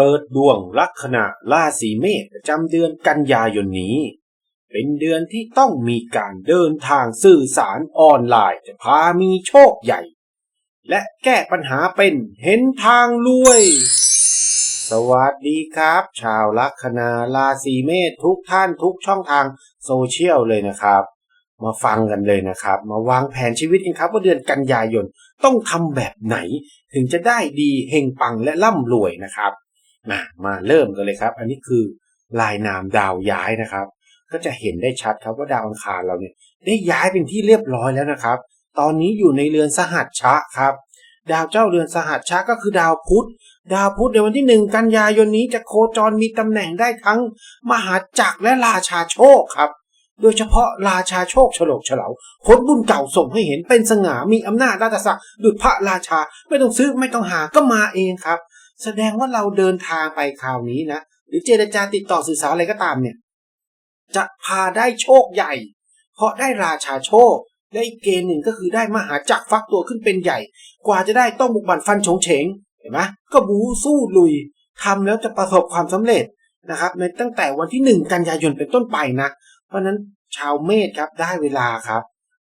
เปิดดวงลัคนาราศีเมษประจำเดือนกันยายนนี้ เป็นเดือนที่ต้องมีการเดินทางสื่อสารออนไลน์จะพามีโชคใหญ่ และแก้ปัญหาเป็นเห็นทางรวย สวัสดีครับ ชาวลัคนาราศีเมษทุกท่านทุกช่องทางโซเชียลเลยนะครับ มาฟังกันเลยนะครับ มาวางแผนชีวิตกันครับว่าเดือนกันยายนต้องทำแบบไหนถึงจะได้ดีเฮงปังและร่ำรวยนะครับ มามาเริ่มกันเลยครับ อันนี้คือลายนามดาวย้ายนะครับ ก็จะเห็นได้ชัดครับว่าดาวอังคารเราเนี่ยได้ย้ายเป็นที่เรียบร้อยแล้วนะครับ ตอนนี้อยู่ในเรือนสหัชชะครับ ดาวเจ้าเรือนสหัชชะก็คือดาวพุธ ดาวพุธในวันที่หนึ่งกันยายนนี้จะโคจรมีตำแหน่งได้ทั้งมหาจักรและราชาโชคครับโดยเฉพาะราชาโชคฉลกเฉลาผลบุญเก่าส่งให้เห็นเป็นสง่ามีอำนาจราชศักดิ์ดุจพระราชาไม่ต้องซื้อไม่ต้องหาก็มาเองครับ แสดงว่าเราเดินทางไปคราวนี้นะ หรือเจรจาติดต่อสื่อสารอะไรก็ตามเนี่ย จะพาได้โชคใหญ่ เพราะได้ราชาโชค และอีกเกณฑ์หนึ่งก็คือได้มหาจักรฟักตัวขึ้นเป็นใหญ่ กว่าจะได้ต้องบุกบันฟันฉงเฉงเห็นไหมก็บูสู้ลุยทำแล้วจะประสบความสำเร็จนะครับ ในตั้งแต่วันที่หนึ่งกันยายนเป็นต้นไปนะ เพราะนั้นชาวเมษครับได้เวลาครับ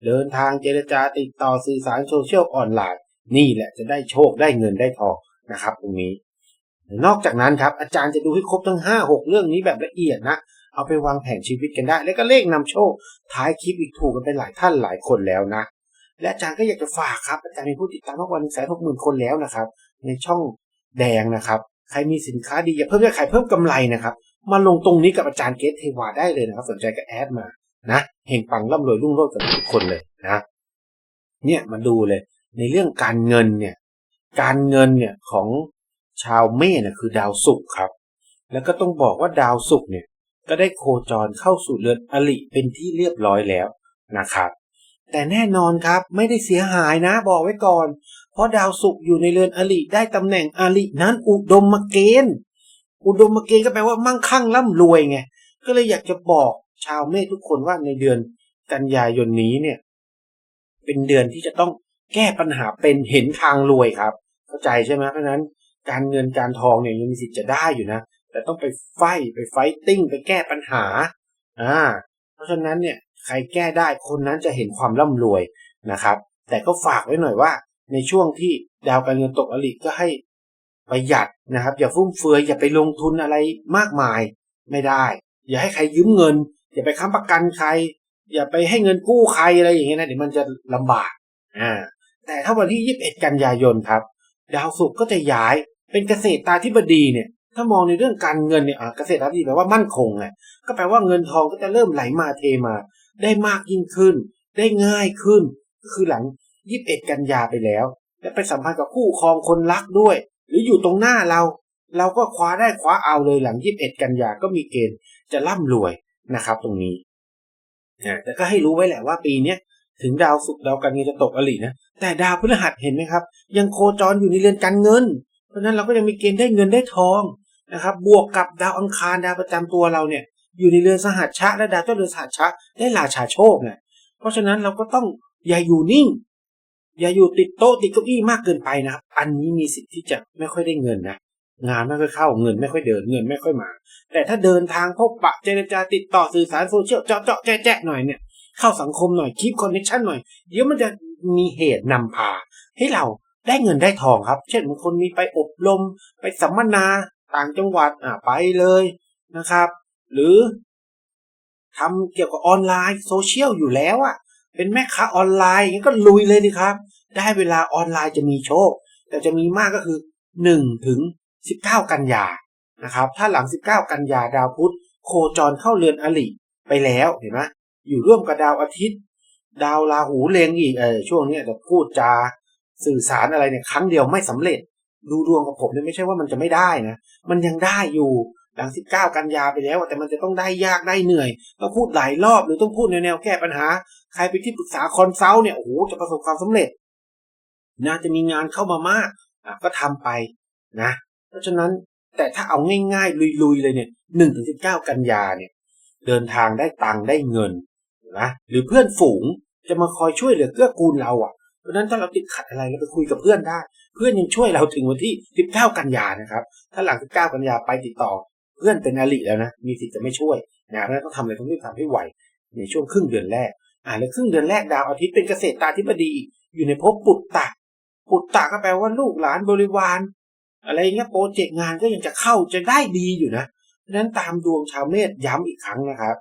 เดินทางเจรจาติดต่อสื่อสารโซเชียลออนไลน์ นี่แหละจะได้โชคได้เงินได้ทอง นะครับตรงนี้ นอกจากนั้นครับอาจารย์จะดูให้ครบทั้ง 5 6 เรื่องนี้แบบละเอียดนะ เอาไปวางแผนชีวิตกันได้ แล้วก็เลขนำโชค ท้ายคลิปอีกถูกกันเป็นหลายท่านหลายคนแล้วนะ และอาจารย์ก็อยากจะฝากครับ อาจารย์มีผู้ติดตามมากกว่าหนึ่งแสนหกหมื่นคนแล้วนะครับ ในช่องแดงนะครับ ใครมีสินค้าดีอยากเพิ่มยอดขายเพิ่มกำไรนะครับมาลงตรงนี้กับอาจารย์เกตเทวาได้เลยนะครับ สนใจก็แอดมานะเฮงปังร่ำรวยรุ่งโรจน์กันทุกคนเลยนะ เนี่ยมาดูเลย ในเรื่องการเงินเนี่ย การเงินเนี่ยของชาวเมษเนี่ยคือดาวศุกร์ครับ แล้วก็ต้องบอกว่าดาวศุกร์เนี่ยก็ได้โคจรเข้าสู่เรือนอลิเป็นที่เรียบร้อยแล้วนะครับ แต่แน่นอนครับไม่ได้เสียหายนะบอกไว้ก่อน เพราะดาวศุกร์อยู่ในเรือนอลิได้ตำแหน่งอลินั้นอุดมมเกณฑ์อุดมเกณฑ์ก็แปลว่ามั่งคั่งร่ำรวยไงก็เลยอยากจะบอกชาวเมษทุกคนว่าในเดือนกันยายนนี้เนี่ย เป็นเดือนที่จะต้อง แก้ปัญหาเป็นเห็นทางรวยครับ เข้าใจใช่ไหมเพราะนั้น การเงินการทองเนี่ยยังมีสิทธิ์จะได้อยู่นะ แต่ต้องไปไฟไปไฟติ้งไปแก้ปัญหาอ่าเพราะฉะนั้นเนี่ยใครแก้ได้คนนั้นจะเห็นความร่ำรวยนะครับ แต่ก็ฝากไว้หน่อยว่า ในช่วงที่ดาวการเงินตกอลิก็ให้ประหยัดนะครับ อย่าฟุ่มเฟือยอย่าไปลงทุนอะไรมากมายไม่ได้ อย่าให้ใครยืมเงิน อย่าไปค้ำประกันใคร อย่าไปให้เงินกู้ใครอะไรอย่างเงี้ยนะเดี๋ยวมันจะลำบากอ่า แต่ถ้าวันที่ 21 กันยายนครับ ดาวศุกร์ก็จะย้ายเป็นเกษตรตาธิบดีเนี่ย ถ้ามองในเรื่องการเงินเนี่ยเกษตรตาธิบดีแปลว่ามั่นคงไงก็แปลว่าเงินทองก็จะเริ่มไหลมาเทมา ได้มากยิ่งขึ้น ได้ง่ายขึ้น ก็คือหลัง 21 กันยาไปแล้ว และไปสัมพันธ์กับคู่ครองคนรักด้วย หรืออยู่ตรงหน้าเรา เราก็คว้าได้คว้าเอาเลยหลัง 21 กันยาก็มีเกณฑ์จะร่ำรวยนะครับ ตรงนี้นะแต่ก็ให้รู้ไว้แหละว่าปีเนี้ย ถึงดาวศุกร์ดาวการเงินจะตกอลินะแต่ดาวพฤหัสเห็นไหมครับ ยังโคจรอยู่ในเรือนการเงิน เพราะฉะนั้นเราก็ยังมีเกณฑ์ได้เงินได้ทองนะครับ บวกกับดาวอังคารดาวประจำตัวเราเนี่ยอยู่ในเรือนสหัชชะและดาวเจ้าเรือนสหัชชะได้ราชาโชคเนี่ยเพราะฉะนั้นเราก็ต้องอย่าอยู่นิ่ง อย่าอยู่ติดโต๊ะติดเก้าอี้มากเกินไปนะครับอันนี้มีสิทธิ์ที่จะไม่ค่อยได้เงินนะงานไม่ค่อยเข้าเงินไม่ค่อยเดินเงินไม่ค่อยมา แต่ถ้าเดินทางพบปะเจรจาติดต่อสื่อสารโซเชียลเจาะเจาะแจ๊ะแจ๊ะหน่อยเนี่ย เข้าสังคมหน่อยคีบคอนเนคชั่นหน่อย เดี๋ยวมันจะมีเหตุนำพา ให้เราได้เงินได้ทองครับ เช่นบางคนมีไปอบรมไปสัมมนาต่างจังหวัดอ่าไปเลยนะครับ หรือทำเกี่ยวกับออนไลน์โซเชียลอยู่แล้วอะ่ะ เป็นแม่ค้าออนไลน์งั้นก็ลุยเลยดีครับ ได้เวลาออนไลน์จะมีโชค แต่จะมีมากก็คือ1ถึง19 กันยานะครับ ถ้าหลัง 19 กันยาดาวพุธโคจรเข้าเรือนอลิไปแล้วเห็นไหม อยู่ร่วมกับดาวอาทิตย์ ดาวราหูเลงอีกเออช่วงนี้จะพูดจาสื่อสารอะไรเนี่ยครั้งเดียวไม่สำเร็จ ดูดวงของผมเนี่ยไม่ใช่ว่ามันจะไม่ได้นะมันยังได้อยู่หลัง19กันยาไปแล้วแต่มันจะต้องได้ยากได้เหนื่อยต้องพูดหลายรอบหรือต้องพูดแนวแก้ปัญหา ใครไปที่ปรึกษาคอนซัลท์เนี่ยโอ้โหจะประสบความสำเร็จนะจะมีงานเข้ามามากก็ทำไปนะ เพราะฉะนั้นแต่ถ้าเอาง่ายๆ ลุยๆเลยเนี่ยหนึ่งถึงสิบเก้ากันยาเนี่ย เดินทางได้ตังค์ได้เงิน นะหรือเพื่อนฝูงจะมาคอยช่วยเหลือเกื้อกูลเราอะเพราะฉะนั้นถ้าเราติดขัดอะไรเราไปคุยกับเพื่อนได้ เพื่อนยังช่วยเราถึงวันที่ 19 กันยานะครับ ถ้าหลัง 19 กันยาไปติดต่อ เพื่อนเป็นอริแล้วนะมีสิทธิ์จะไม่ช่วยนะเพราะนั้นต้องทำอะไรต้องรีบทำให้ไวในช่วงครึ่งเดือนแรกอ่าแล้วครึ่งเดือนแรกดาวอาทิตย์เป็นเกษตรตาธิบดีอยู่ในภพปุตตะปุตตะก็แปลว่าลูกหลานบริวาร อะไรเงี้ยโปรเจกต์งานก็ยังจะเข้าจะได้ดีอยู่นะเพราะฉะนั้นตามดวงชาวเมษย้ำอีกครั้งนะครับ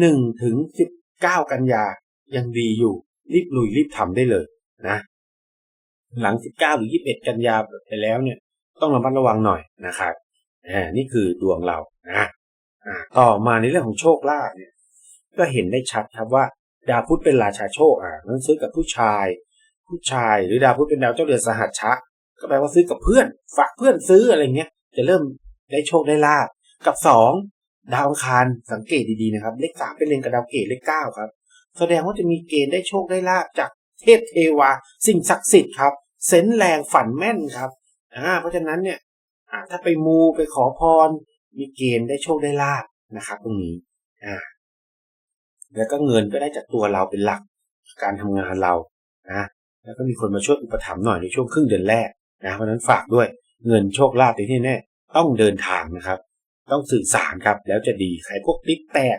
หนึ่งถึงสิบ เก้ากันยายังดีอยู่ รีบลุยรีบทำได้เลยนะ หลังสิบเก้าหรือยี่สิบเอ็ดกันยาไปแล้วเนี่ย ต้องระมัดระวังหน่อยนะครับอ่านี่คือดวงเรานะอ่าต่อมาในเรื่องของโชคลาภเนี่ย ก็เห็นได้ชัดครับว่า ดาวพุธเป็นราชาโชคอ่านั้นซื้อกับผู้ชาย ผู้ชายหรือดาวพุธเป็นดาวเจ้าเรือนสหัชชะ ก็แปลว่าซื้อกับเพื่อน ฝากเพื่อนซื้ออะไรเงี้ย จะเริ่มได้โชคได้ลาบกับสอง ดาวอังคารสังเกตดีๆนะครับ เลขสามเป็นเลนกับดาวเกตเลขเก้าครับ แสดงว่าจะมีเกณฑ์ได้โชคได้ลาบจากเทพเทวา สิ่งศักดิ์สิทธิ์ครับ เซนแรงฝันแม่นครับอ่าเพราะฉะนั้นเนี่ยอ่าถ้าไปมูไปขอพร มีเกณฑ์ได้โชคได้ลาบนะครับ ตรงนี้อ่าแล้วก็เงินก็ได้จากตัวเราเป็นหลัก การทำงานเรานะแล้วก็มีคนมาช่วยอุปถัมภ์หน่อยในช่วงครึ่งเดือนแรกนะเพราะฉะนั้นฝากด้วยเงินโชคลาภที่แน่ต้องเดินทางนะครับ ต้องสื่อสารครับ แล้วจะดีใครพวกติ๊กแตก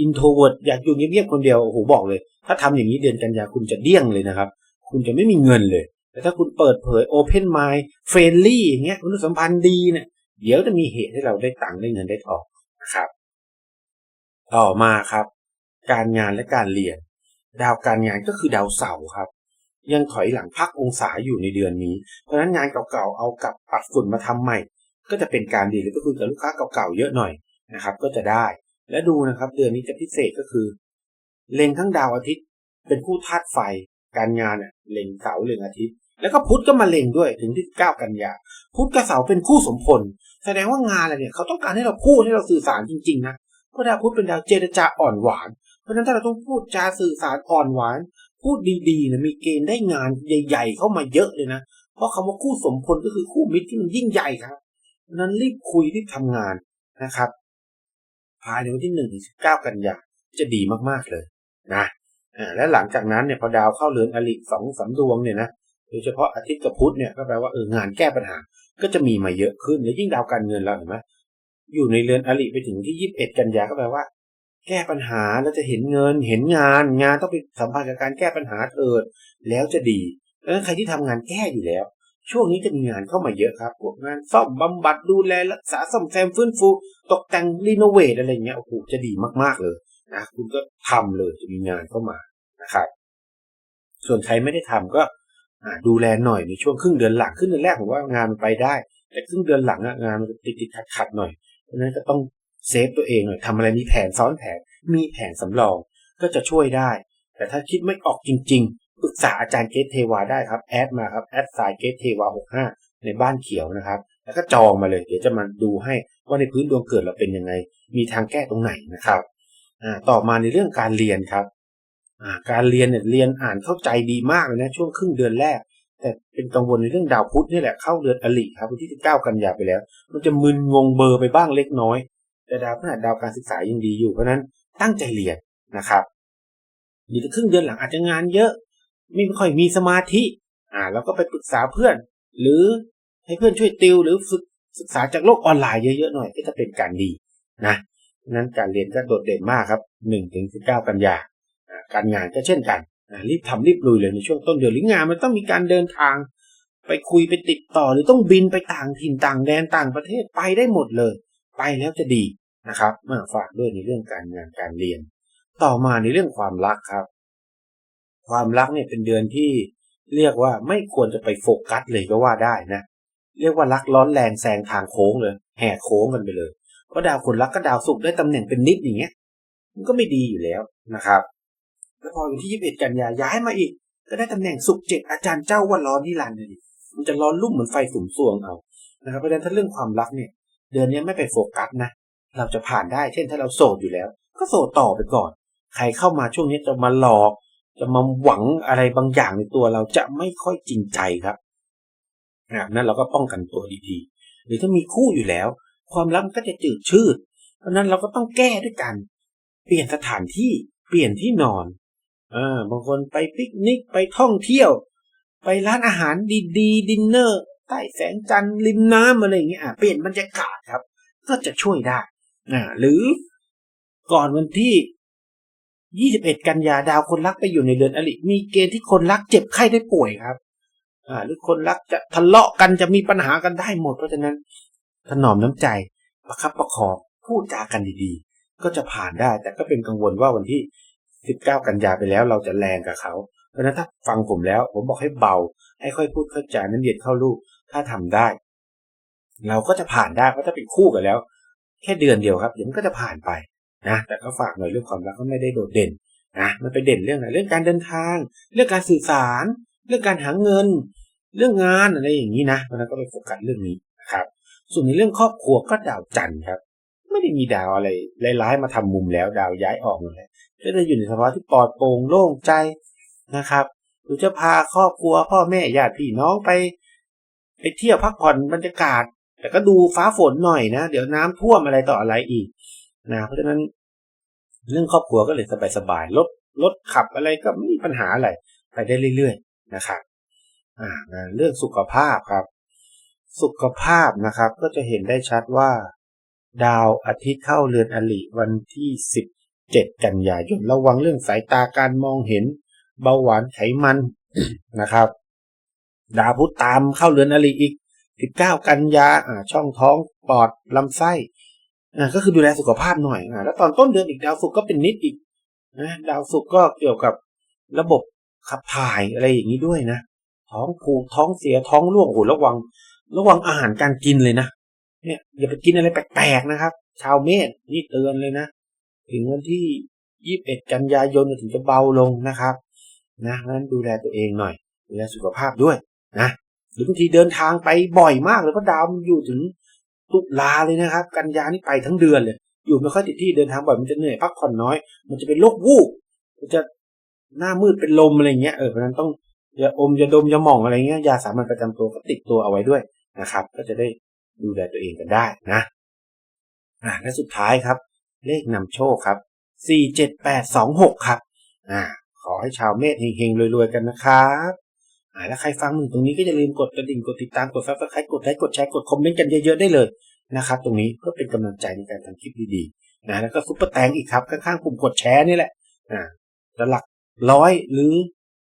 อินโทรเวิร์ดอยากอยู่เงียบๆคนเดียวโอ้โหบอกเลย ถ้าทำอย่างนี้เดือนกันยาคุณจะเดี้ยงเลยนะครับ คุณจะไม่มีเงินเลย แต่ถ้าคุณเปิดเผยโอเพนไมล์เฟรนลี่อย่างเงี้ยคุณสัมพันธ์ดีเนี่ยเดี๋ยวจะมีเหตุให้เราได้ตังค์ได้เงินได้ทองนะครับ ต่อมาครับ การงานและการเรียน ดาวการงานก็คือดาวเสาร์ครับ ยังถอยหลังพักองศาอยู่ในเดือนนี้ เพราะฉะนั้นงานเก่าๆเอากลับปัดฝุ่นมาทำใหม่ ก็จะเป็นการดีหรือก็คุยกับลูกค้าเก่าๆเยอะหน่อยนะครับ ก็จะได้ และดูนะครับ เดือนนี้จะพิเศษก็คือ เล็งทั้งดาวอาทิตย์ เป็นผู้ธาตุไฟ การงานเนี่ยเล็งเสาเล็งอาทิตย์ แล้วก็พุธก็มาเล็งด้วยถึงที่เก้ากันยาพุธกับเสาเป็นคู่สมพล แสดงว่างานอะไรเนี่ยเขาต้องการให้เราพูดให้เราสื่อสารจริงๆนะเพราะดาวพุธเป็นดาวเจรจาอ่อนหวาน เพราะฉะนั้นถ้าเราต้องพูดจาสื่อสารอ่อนหวาน พูดดีๆนะมีเกณฑ์ได้งานใหญ่ ๆ เข้ามาเยอะเลยนะ เพราะคำว่าคู่สมพลก็คือคู่มิตรที่มันยิ่งใหญ่ครับ นั้นรีบคุยรีบทำงานนะครับ ภายในวันที่หนึ่งถึงสิบเก้ากันยาจะดีมากๆเลยนะและหลังจากนั้นเนี่ยพอดาวเข้าเรือนอริสองสาดวงเนี่ยนะโดยเฉพาะอาทิตย์กับพุธเนี่ยก็แปลว่าเอองานแก้ปัญหา ก็จะมีมาเยอะขึ้น และยิ่งดาวการเงินเราเห็นไหมอยู่ในเรือนอริไปถึงที่ยี่สิบเอ็ดกันยาก็แปลว่า แก้ปัญหาแล้วจะเห็นเงิน เห็นงาน งานต้องไปสัมพันธ์กับการแก้ปัญหาเถิดแล้วจะดีดังนั้นใครที่ทำงานแก้อยู่แล้ว ช่วงนี้จะมีงานเข้ามาเยอะครับ พวกงานซ่อมบำบัดดูแลรักษาซ่อมแซมฟื้นฟู ตกแต่งรีโนเวทอะไรเงี้ยโอ้โหจะดีมากๆเลยนะคุณก็ทำเลยจะมีงานเข้ามานะครับ ส่วนใครไม่ได้ทำก็ดูแลหน่อยในช่วงครึ่งเดือนหลังครึ่งเดือนแรกผมว่างานมันไปได้ แต่ครึ่งเดือนหลังงานมันติดติดขัดขัดหน่อยเพราะนั้นก็ต้องเซฟตัวเองหน่อยทำอะไรมีแผนซ้อนแผนมีแผนสำรองก็จะช่วยได้ แต่ถ้าคิดไม่ออกจริง ปรึกษาอาจารย์เกตเทวาได้ครับแอดมาครับแอดไซเกตเทวาหกห้าในบ้านเขียวนะครับ แล้วก็จองมาเลย เดี๋ยวจะมาดูให้ว่าในพื้นดวงเกิดเราเป็นยังไง มีทางแก้ตรงไหนนะครับอ่าต่อมาในเรื่องการเรียนครับอ่าการเรียนเนี่ยเรียนอ่านเข้าใจดีมากเลยนะช่วงครึ่งเดือนแรก แต่เป็นกังวลในเรื่องดาวพุธนี่แหละเข้าเดือนอลิครับวันที่19กันยาไปแล้ว มันจะมึนงงเบอร์ไปบ้างเล็กน้อย แต่ดาวพฤหัสดาวการศึกษายังดีอยู่เพราะนั้นตั้งใจเรียนนะครับอยู่ครึ่งเดือนหลังอาจจะงานเยอะ ไม่ค่อยมีสมาธิ อ่าแล้วก็ไปปรึกษาเพื่อน หรือให้เพื่อนช่วยติวหรือฝึกศึกษาจากโลกออนไลน์เยอะๆหน่อยก็จะเป็นการดีนะนั้นการเรียนก็โดดเด่นมากครับ1ถึง19 กันยาการงานก็เช่นกันรีบทำรีบลุยเลยในช่วงต้นเดือนหรืองานมันต้องมีการเดินทาง ไปคุยไปติดต่อหรือต้องบินไปต่างถิ่นต่างแดนต่างประเทศไปได้หมดเลย ไปแล้วจะดีนะครับมาฝากด้วยในเรื่องการงานการเรียน ต่อมาในเรื่องความรักครับ ความรักเนี่ยเป็นเดือนที่เรียกว่าไม่ควรจะไปโฟกัสเลยก็ว่าได้นะ เรียกว่ารักร้อนแรงแซงทางโค้งเลย แห่โค้งกันไปเลยเพราะดาวคนรักก็ดาวสุกได้ตำแหน่งเป็นนิดอย่างเงี้ย มันก็ไม่ดีอยู่แล้วนะครับแล้วพอวันที่21กันยาย้ายมาอีก ก็ได้ตำแหน่งสุกเจ็ดอาจารย์เจ้าว่าร้อนนิรันดร์เลยมันจะร้อนรุ่มเหมือนไฟสุ่มสวงเอานะครับเพราะฉะนั้นถ้าเรื่องความรักเนี่ย เดือนนี้ไม่ไปโฟกัสนะเราจะผ่านได้เช่นถ้าเราโสดอยู่แล้ว ก็โสดต่อไปก่อน ใครเข้ามาช่วงนี้จะมาหลอก จะมาหวังอะไรบางอย่างในตัวเราจะไม่ค่อยจริงใจครับนั้นเราก็ป้องกันตัวดีๆ หรือถ้ามีคู่อยู่แล้ว ความรักก็จะจืดชืด เพราะนั้นเราก็ต้องแก้ด้วยกัน เปลี่ยนสถานที่เปลี่ยนที่นอนอ่าบางคนไปปิกนิกไปท่องเที่ยว ไปร้านอาหารดีๆดินเนอร์ใต้แสงจันทร์ริมน้ำอะไรอย่างเงี้ยอะเปลี่ยนบรรยากาศครับ ก็จะช่วยได้อ่าหรือก่อนวันที่ 21 กันยาดาวคนรักไปอยู่ในเดือนอริมีเกณฑ์ที่คนรักเจ็บไข้ได้ป่วยครับ อ่า หรือคนรักจะทะเลาะกันจะมีปัญหากันได้หมด เพราะฉะนั้น ถนอมน้ำใจประคับประคองพูดจากันดีๆ ก็จะผ่านได้ แต่ก็เป็นกังวลว่าวันที่ 19 กันยาไปแล้วเราจะแรงกับเขาเพราะฉะนั้นถ้าฟังผมแล้ว ผมบอกให้เบา ให้ค่อยพูดค่อยจานั้นเย็นเข้าลูกถ้าทำได้ เราก็จะผ่านได้เพราะถ้าเป็นคู่กันแล้ว แค่เดือนเดียวครับเดี๋ยวมันก็จะผ่านไป นะแต่ก็ฝากหน่อยเรื่องความรักก็ไม่ได้โดดเด่นนะมันไปเด่นเรื่องอะไรเรื่องการเดินทาง เรื่องการสื่อสาร เรื่องการหาเงิน เรื่องงานอะไรอย่างนี้นะเพราะนั้นก็ไปโฟกัสเรื่องนี้นะครับส่วนในเรื่องครอบครัวก็ดาวจันทร์ครับ ไม่ได้มีดาวอะไรร้ายๆมาทำมุมแล้วดาวย้ายออกเลยก็จะอยู่ในสภาวะที่ปลอดโปร่งโล่งใจนะครับหรือจะพาครอบครัวพ่อแม่ญาติพี่น้องไป ไปเที่ยวพักผ่อนบรรยากาศ แต่ก็ดูฟ้าฝนหน่อยนะ เดี๋ยวน้ำท่วมอะไรต่ออะไรอีก นะเพราะฉะนั้นเรื่องครอบครัวก็เลยสบายๆรถรถขับอะไรก็ไม่มีปัญหาอะไรไปได้เรื่อยๆนะครับอ่าเรื่องสุขภาพครับ สุขภาพนะครับ ก็จะเห็นได้ชัดว่า ดาวอาทิตย์เข้าเรือนอลิวันที่ 17 กันยายนระวังเรื่องสายตาการมองเห็น เบาหวานไขมันนะครับ ดาวพุธตามเข้าเรือนอลิอีก 19 กันยาอ่าช่องท้องปอดลำไส้ อ่าก็คือดูแลสุขภาพหน่อยอ่าแล้วตอนต้นเดือนอีกดาวศุกร์ก็เป็นนิดอีกนะดาวศุกร์ก็เกี่ยวกับระบบขับถ่ายอะไรอย่างนี้ด้วยนะท้องผูกท้องเสียท้องร่วงโอ้โหระวัง ระวังอาหารการกินเลยนะเนี่ยอย่าไปกินอะไรแปลกๆนะครับ ชาวเมษนี่เตือนเลยนะ ถึงวันที่ยี่สิบเอ็ดกันยายนถึงจะเบาลงนะครับนะนั้นดูแลตัวเองหน่อยดูแลสุขภาพด้วยนะหรือบางทีเดินทางไปบ่อยมากเลยเพราะดาวมันอยู่ถึง ตุลาเลยนะครับ กันยานี่ไปทั้งเดือนเลย อยู่ไม่ค่อยติดที่เดินทางบ่อยมันจะเหนื่อยพักผ่อนน้อย มันจะเป็นโรควูบมันจะหน้ามืดเป็นลมอะไรเงี้ยเออเพราะนั้นต้องอย่าอมอย่าดมอย่าหมองอะไรเงี้ยยาสามัญประจำตัวก็ติดตัวเอาไว้ด้วยนะครับ ก็จะได้ดูแลตัวเองกันได้นะอ่าและสุดท้ายครับ เลขนำโชคครับสี่เจ็ดแปดสองหกครับอ่าขอให้ชาวเมษเฮงๆรวยๆกันนะครับ อ่าแล้วใครฟังถึงตรงนี้ก็อย่าลืมกดกระดิ่งกดติดตามกดซับสไครต์กดไลค์กดแชร์กดคอมเมนต์กันเยอะๆได้เลยนะครับตรงนี้เพื่อเป็นกำลังใจในการทำคลิปดีๆนะแล้วก็ซุปเปอร์แตงอีกครับข้างๆปุ่มกดแชร์นี่แหละอ่าจะหลักร้อยหรือ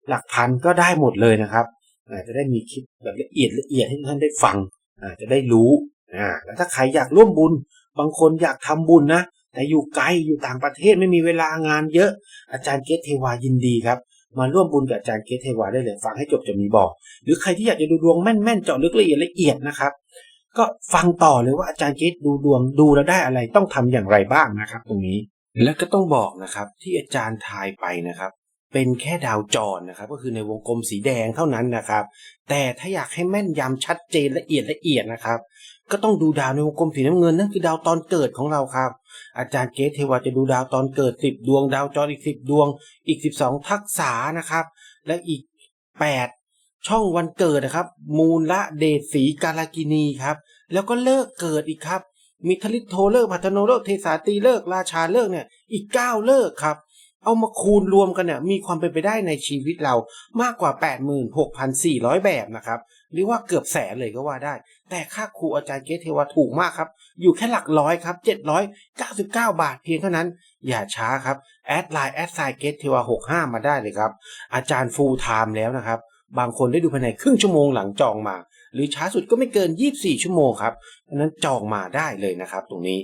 หลักพันก็ได้หมดเลยนะครับอ่าจะได้มีคลิปแบบละเอียดละเอียดให้ท่านได้ฟังอ่าจะได้รู้อ่าแล้วถ้าใครอยากร่วมบุญ บางคนอยากทำบุญนะแต่อยู่ไกลอยู่ต่างประเทศไม่มีเวลางานเยอะอาจารย์เกตเทวายินดีครับ มาร่วมบุญกับอาจารย์เกตเทวาได้เลยฟังให้จบจะมีบอก หรือใครที่อยากจะดูดวงแม่นๆเจาะลึกละเอียดละเอียดนะครับ ก็ฟังต่อเลยว่าอาจารย์เกตดูดวงดูแล้วได้อะไรต้องทำอย่างไรบ้างนะครับ ตรงนี้ และก็ต้องบอกนะครับที่อาจารย์ทายไปนะครับ เป็นแค่ดาวจรนะครับ ก็คือในวงกลมสีแดงเท่านั้นนะครับ แต่ถ้าอยากให้แม่นยำชัดเจนละเอียดละเอียดนะครับ ก็ต้องดูดาวในวงกลมสีน้ำเงินนั่นคือดาวตอนเกิดของเราครับ อาจารย์เกตเทวาจะดูดาวตอนเกิดสิบดวง ดาวจรอีกสิบดวง อีกสิบสองทักษะนะครับ และอีกแปดช่องวันเกิดนะครับ มูลละเดชสีกาลากินีครับ แล้วก็เลิกเกิดอีกครับ มีทลิตโทเลิกพัฒโนเลิกเทสาตีเลิกราชาเลิกเนี่ยอีกเก้าเลิกครับ เอามาคูณรวมกันเนี่ยมีความเป็นไปได้ในชีวิตเรามากกว่า 86,400 แบบนะครับ หรือว่าเกือบแสนเลยก็ว่าได้ แต่ค่าครูอาจารย์เกตเทวาถูกมากครับ อยู่แค่หลักร้อยครับ 799 บาทเพียงเท่านั้น อย่าช้าครับ แอดไลน์แอดไซเกตเทวา65 มาได้เลยครับ อาจารย์ฟูลไทม์แล้วนะครับ บางคนได้ดูภายในครึ่งชั่วโมงหลังจองมา หรือช้าสุดก็ไม่เกิน 24 ชั่วโมงครับเพราะนั้นจองมาได้เลยนะครับ ตรงนี้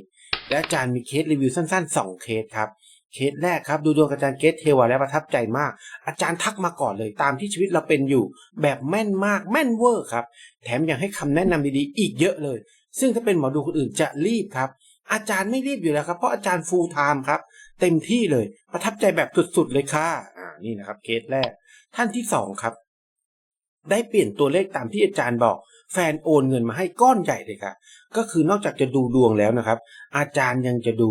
และอาจารย์มีเคสรีวิวสั้นๆ 2 เคสครับ เคสแรกครับดูดวงอาจารย์เกตเทวาแล้วประทับใจมาก อาจารย์ทักมาก่อนเลยตามที่ชีวิตเราเป็นอยู่ แบบแม่นมากแม่นเวอร์ครับ แถมยังให้คำแนะนำดีๆ อีกเยอะเลย ซึ่งถ้าเป็นหมอดูคนอื่นจะรีบครับ อาจารย์ไม่รีบอยู่แล้วครับ เพราะอาจารย์ฟูลไทม์ครับ เต็มที่เลยประทับใจแบบสุดๆเลยค่ะอ่านี่นะครับเคสแรก ท่านที่สองครับ ได้เปลี่ยนตัวเลขตามที่อาจารย์บอกแฟนโอนเงินมาให้ก้อนใหญ่เลยค่ะก็คือนอกจากจะดูดวงแล้วนะครับ อาจารย์ยังจะดู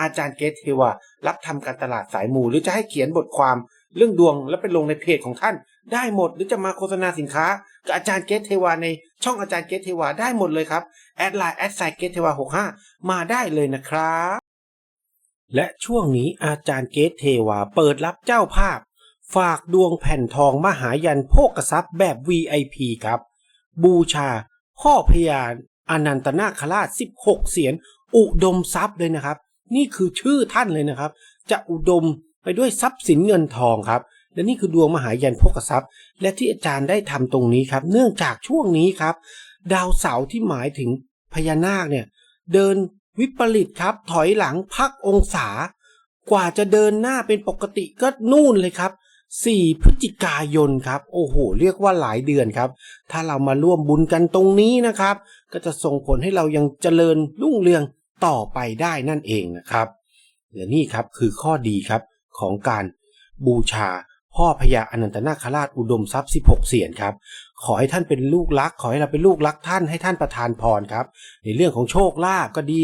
อาจารย์เกตเทวารับทำการตลาดสายมูหรือจะให้เขียนบทความเรื่องดวงแล้วไปลงในเพจของท่าน ได้หมดหรือจะมาโฆษณาสินค้ากับอาจารย์เกตเทวาในช่องอาจารย์เกตเทวาได้หมดเลยครับแอดไลน์แอดไซเกตเทวา65มาได้เลยนะครับและช่วงนี้อาจารย์เกตเทวาเปิดรับเจ้าภาพ ฝากดวงแผ่นทองมหายันโภกทรัพย์แบบ VIP ครับ บูชา พ่อพญานอนันตนาคราช 16 เสียนอุดมทรัพย์เลยนะครับ นี่คือชื่อท่านเลยนะครับ จะอุดมไปด้วยทรัพย์สินเงินทองครับ และนี่คือดวงมหายันโภกทรัพย์ และที่อาจารย์ได้ทำตรงนี้ครับ เนื่องจากช่วงนี้ครับ ดาวเสาร์ที่หมายถึงพญานาคเนี่ยเดินวิปริตครับ ถอยหลังพักองศา กว่าจะเดินหน้าเป็นปกติก็นู่นเลยครับ4พฤศจิกายนครับ โอ้โห เรียกว่าหลายเดือนครับ ถ้าเรามาร่วมบุญกันตรงนี้นะครับ ก็จะส่งผลให้เรายังเจริญรุ่งเรือง ต่อไปได้นั่นเองนะครับ และนี่ครับคือข้อดีครับของการบูชาพ่อพญาอนันตนาคราชอุดมทรัพย์ 16 เสียนครับ ขอให้ท่านเป็นลูกรัก ขอให้เราเป็นลูกรักท่านให้ท่านประทานพรครับ ในเรื่องของโชคลาภก็ดี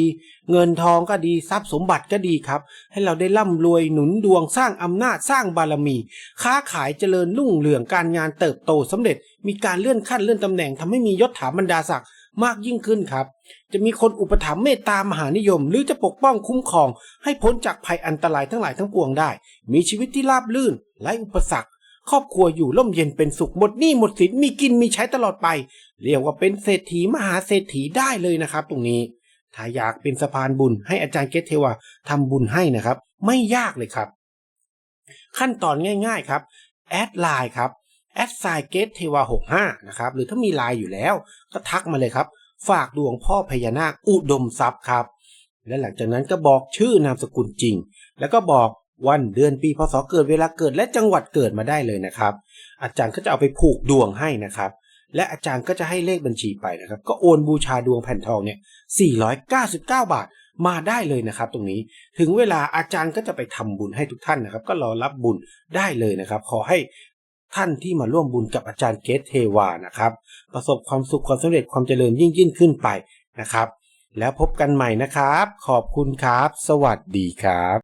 เงินทองก็ดีทรัพย์สมบัติก็ดีครับ ให้เราได้ร่ำรวยหนุนดวงสร้างอำนาจสร้างบารมี ค้าขายเจริญรุ่งเรืองการงานเติบโตสำเร็จ มีการเลื่อนขั้นเลื่อนตำแหน่งทำให้มียศถาบรรดาศักดิ์ มากยิ่งขึ้นครับ จะมีคนอุปถัมภ์เมตตามหานิยม หรือจะปกป้องคุ้มครอง ให้พ้นจากภัยอันตรายทั้งหลายทั้งปวงได้ มีชีวิตที่ราบรื่นไร้อุปสรรค ครอบครัวอยู่ร่มเย็นเป็นสุขหมดหนี้หมดสินมีกินมีใช้ตลอดไป เรียกว่าเป็นเศรษฐีมหาเศรษฐีได้เลยนะครับ ตรงนี้ ถ้าอยากเป็นสะพานบุญให้อาจารย์เกตเทวาทำบุญให้นะครับ ไม่ยากเลยครับ ขั้นตอนง่าย ๆครับแอดไลน์ครับ แอดไซเกตเทวา65นะครับ หรือถ้ามีไลน์อยู่แล้ว ก็ทักมาเลยครับ ฝากดวงพ่อพญานาคอุดมทรัพย์ครับ และหลังจากนั้นก็บอกชื่อนามสกุลจริง แล้วก็บอกวันเดือนปีพศเกิดเวลาเกิดและจังหวัดเกิดมาได้เลยนะครับ อาจารย์ก็จะเอาไปผูกดวงให้นะครับ และอาจารย์ก็จะให้เลขบัญชีไปนะครับ ก็โอนบูชาดวงแผ่นทองเนี่ย499 บาทมาได้เลยนะครับ ตรงนี้ถึงเวลาอาจารย์ก็จะไปทำบุญให้ทุกท่านนะครับ ก็รอรับบุญได้เลยนะครับ ขอให้ ท่านที่มาร่วมบุญกับอาจารย์เกตเทวานะครับ ประสบความสุขความสำเร็จความเจริญยิ่งยิ่งขึ้นไปนะครับ แล้วพบกันใหม่นะครับ ขอบคุณครับ สวัสดีครับ